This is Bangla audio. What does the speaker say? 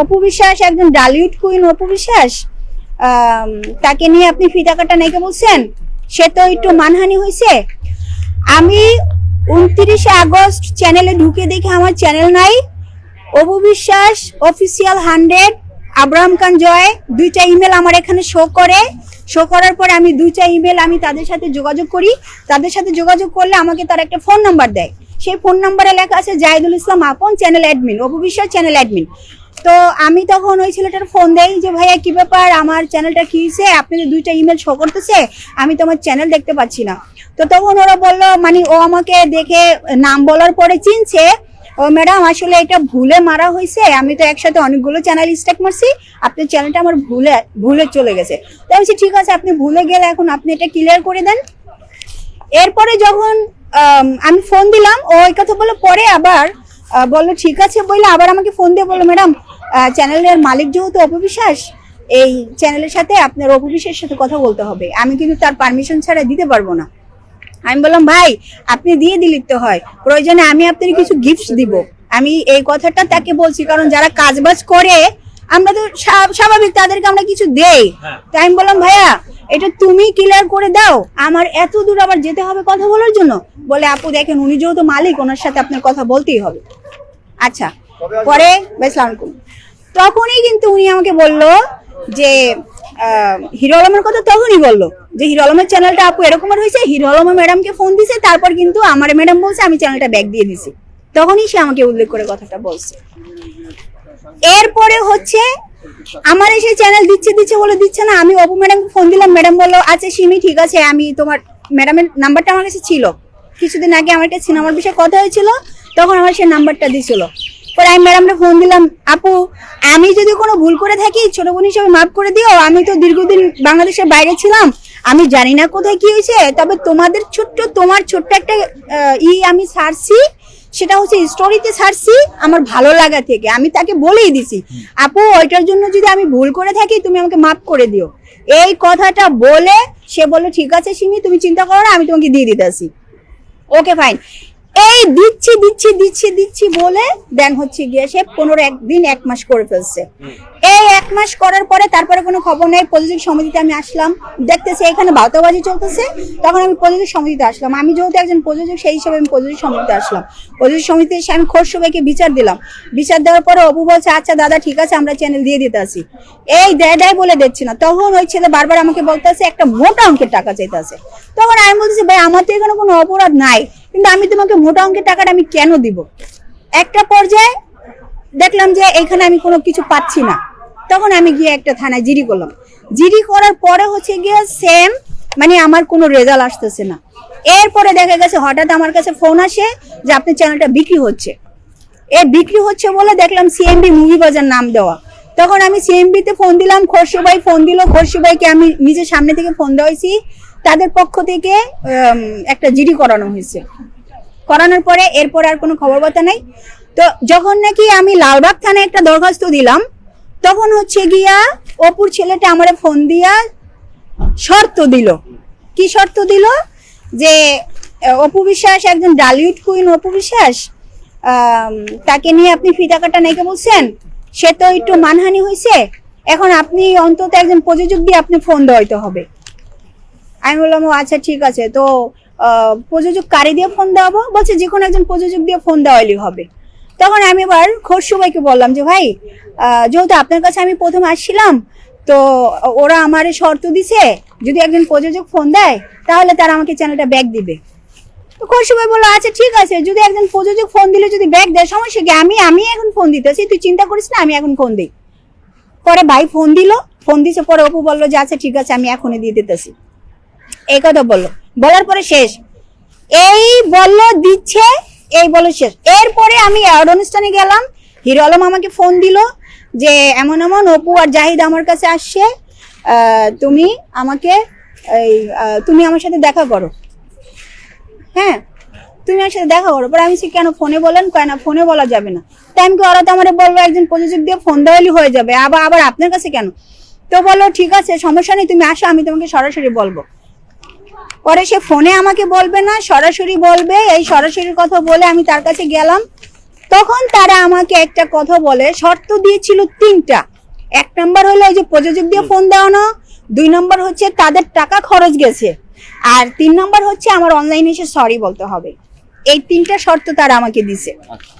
অপু বিশ্বাস, একজন ডালিউড কুইন অপু বিশ্বাস তাকে নিয়ে আপনি ফিতা কাটা নাকি বলছেন? সে তো একটু মানহানি হয়েছে। আমি উনত্রিশে আগস্ট চ্যানেলে ঢুকে দেখি আমার চ্যানেল নাই। Apu Biswas official hundred Abraham Khan Joy, দুইটা ইমেল আমার এখানে শো করে। শো করার পর আমি দুইটা ইমেল আমি তাদের সাথে যোগাযোগ করি। তাদের সাথে যোগাযোগ করলে আমাকে তার একটা ফোন নাম্বার দেয়। সেই ফোন নাম্বারে লেখা আছে জাহিদুল ইসলাম আপন channel admin Apu Biswas channel admin তো আমি তখন ওই ছেলেটার ফোন দেই যে, ভাইয়া, কি ব্যাপার? আমার চ্যানেলটা কি হয়েছে আপনি যে দুইটা ইমেল শো করতেছে, আমি তোমার চ্যানেল দেখতে পাচ্ছি না। তো তখন ওরা বলল মানে ও আমাকে দেখে নাম বলার পরে চিনছে, ও ম্যাডাম, আসলে এটা ভুলে মারা হয়েছে আমি তো একসাথে অনেকগুলো চ্যানেল স্টেক মারছি, আপনার চ্যানেলটা আমার ভুলে ভুলে চলে গেছে। তো আমি ঠিক আছে, আপনি ভুলে গেলে এখন আপনি এটা ক্লিয়ার করে দেন। এরপরে যখন, আমি ফোন দিলাম, ও ওই কথা বলে পরে আবার বলল ঠিক আছে। বললে আবার আমাকে ফোন দিয়ে বলল ম্যাডাম চ্যানেলের মালিক যেহেতু অপবিশ্বাস এই চ্যানেলের সাথে আপনার অপবিশ্বাসের সাথে কথা বলতে হবে। আমি কিন্তু তার পারমিশন ছাড়া দিতে পারব না। আমি বললাম ভাই আপনি দিয়ে দিলে তো হয়। প্রয়োজনে আমি আপনার কিছু গিফট দিব। আমি এই কথাটা তাকে বলছি কারণ যারা কাজবাজ করে আমরা তো স্বাভাবিক তাদেরকে আমরা কিছু দেই। তাই আমি বললাম ভাইয়া এটা তুমি ক্লিয়ার করে দাও। আমার এত দূর আবার যেতে হবে কথা বলার জন্য? বলে আপু দেখেন উনি যেহেতু মালিক ওনার সাথে আপনার কথা বলতেই হবে। আচ্ছা পরে বেসলাম তখনই কিন্তু উনি আমাকে বলল যে হিরো আলমের কথা তখনই বলল যে হিরো আলমের চ্যানেলটা আপু এরকমের হয়েছে হিরো আলমের ম্যাডামকে ফোন দিছে তারপর কিন্তু আমার ম্যাডাম বলছে আমি চ্যানেলটা ব্যাক দিয়ে দিছি। তখনই সে আমাকে উল্লেখ করে কথাটা বলছে। এরপরে হচ্ছে আমার এসে চ্যানেল দিচ্ছে দিচ্ছে বলে দিচ্ছে না আমি অপু ম্যাডামকে ফোন দিলাম ম্যাডাম বলল আচ্ছা সিমি ঠিক আছে আমি তোমার ম্যাডামের নাম্বারটা আমার কাছে ছিল। কিছুদিন আগে আমার একটা সিনেমার বিষয়ে কথা হয়েছিল তখন আমার সে নাম্বারটা দিছিল পরে আমি ম্যাডামকে ফোন দিলাম, আপু, আমি যদি কোনো ভুল করে থাকি, ছোট বোন হিসেবে মাফ করে দিও, আমি তো দীর্ঘদিন বাংলাদেশের বাইরে ছিলাম, আমি জানি না কোথায় কি হয়েছে, তবে তোমাদের ছোট্ট, তোমার ছোট্ট একটা ই আমি ছাড়ছি সেটা হচ্ছে স্টোরিতে ছাড়ছি আমার ভালো লাগা থেকে, আমি তাকে বলেই দিছি, আপু, ওইটার জন্য যদি আমি ভুল করে থাকি, তুমি আমাকে মাফ করে দিও। এই কথাটা বলে, সে বলল, ঠিক আছে, সিমি, তুমি চিন্তা করো না, আমি তোমাকে দিয়ে দিতেছি ওকে ফাইন এই দিচ্ছি দিচ্ছি দিচ্ছি দিচ্ছি বলে দেন হচ্ছে গিয়ে সে পনেরো একদিন এক মাস করে ফেলছে। এই এক মাস করার পরে তারপরে কোনো খবর নেই প্রযোজক সমিতিতে আমি আসলাম, দেখতেছি এখানে বাউতাবাজি চলতেছে, তখন আমি প্রযোজক সমিতিতে আসলাম। আমি যেহেতু একজন প্রযোজক সেই হিসাবে আমি প্রযোজক সমিতিতে আসলাম। প্রযোজক সমিতিতে এসে আমি খোঁজ সবাইকে বিচার দিলাম। বিচার দেওয়ার পরে অপু বলছে আচ্ছা দাদা, ঠিক আছে, আমরা চ্যানেল দিয়ে দিতে আসি। এই দেয় দেয় বলে দিচ্ছি না। তখন ওই ছেলে বারবার আমাকে বলতেছে, একটা মোটা অঙ্কের টাকা চাইতেছে তখন আমি বলতেছি, ভাই, আমার তো এখানে কোনো অপরাধ নাই। কিন্তু আমি তোমাকে মোটা অঙ্কের টাকাটা আমি কেন দিব? একটা পর্যায়ে দেখলাম যে এখানে আমি কোনো কিছু পাচ্ছি না। তখন আমি গিয়ে একটা থানায় জিডি করলাম। জিডি করার পরে হচ্ছে গিয়ে সেম মানে আমার কোনো রেজাল্ট আসতেছে না। এরপরে দেখা গেছে হঠাৎ আমার কাছে ফোন আসে যে আপনার চ্যানেলটা বিক্রি হচ্ছে। এ বিক্রি হচ্ছে বলে দেখলাম সিএমবি মুভি বাজার নাম দেওয়া। তখন আমি সিএমবি তে ফোন দিলাম খরশু ভাই ফোন দিল। খরশু ভাইকে আমি নিজের সামনে থেকে ফোন দেওয়াইছি। তাদের পক্ষ থেকে একটা জিডি করানো হয়েছে। করানোর পরে এরপর আর কোনো খবর বার্তা নাই। তো যখন নাকি আমি লালবাগ থানায় একটা দরখাস্ত দিলাম, তখন হচ্ছে গিয়া অপুর ছেলেটা আমারে ফোন দিয়া শর্ত দিল। কি শর্ত দিল? যে অপু বিশ্বাস একজন ডালিউড কুইন অপু বিশ্বাস তাকে নিয়ে আপনি ফিতা কাটা নাকি বলছেন, সে তো একটু মানহানি হয়েছে এখন আপনি অন্তত একজন প্রযোজক দিয়ে আপনি ফোন দেওয়াইতে হবে। আমি বললাম, ও আচ্ছা ঠিক আছে। তো প্রযোজক কারি দিয়ে ফোন দেওয়াবো? বলছে, যে কোনো একজন প্রযোজক দিয়ে ফোন দেওয়াইলে হবে। তখন আমি এবার খরশু ভাইকে বললাম যে, ভাই যেহেতু আপনার কাছে আমি প্রথম আসছিলাম, তো ওরা আমার শর্ত দিছে, যদি একজন প্রযোজক ফোন দেয়, তাহলে তারা আমাকে চ্যানেলটা ব্যাক দিবে। খরশু ভাই বলল আচ্ছা ঠিক আছে, যদি একজন প্রযোজক ফোন দিলে যদি ব্যাক দেয়, সমস্যা কি? আমি আমি এখন ফোন দিতেছি, তুই চিন্তা করিস না, আমি এখন ফোন দিই। পরে ভাই ফোন দিল ফোন দিছে, পরে অপু বলল যে আচ্ছা ঠিক আছে, আমি এখনই দিয়ে দিতেছি। এই কথা বলল। বলার পরে শেষ। এই বলল, দিচ্ছে, এই বলে শেষ। এরপরে আমি অনুষ্ঠানে গেলাম। হিরো আলম আমাকে ফোন দিল যে, এমন এমন অপু আর জাহিদ আমার কাছে আসছে। তুমি আমাকে, এই তুমি আমার সাথে দেখা করো। হ্যাঁ তুমি আমার সাথে দেখা করো। পরে আমি কেন ফোনে বলেন কয় না ফোনে বলা যাবে না। তাই আমি ওরা তো আমার বলল একজন প্রযোজক দিয়ে ফোন দেওয়ালি হয়ে যাবে? আবার আবার আপনার কাছে কেন? তো বলল, ঠিক আছে, সমস্যা নেই, তুমি আসো, আমি তোমাকে সরাসরি বলব। পরে সে ফোনে আমাকে বলবে না সরাসরি বলবে এই সরাসরি কথা বলে আমি তার কাছে গেলাম। তখন তারা আমাকে একটা কথা বলে শর্ত দিয়েছিল তিনটা। এক নম্বর হলো ওই যে প্রযোজক দিয়ে ফোন দেওয়ানো দুই নম্বর হচ্ছে তাদের টাকা খরচ গেছে আর তিন নম্বর হচ্ছে আমার অনলাইনে এসে সরি বলতে হবে। এই তিনটা শর্ত তারা আমাকে দিছে আচ্ছা।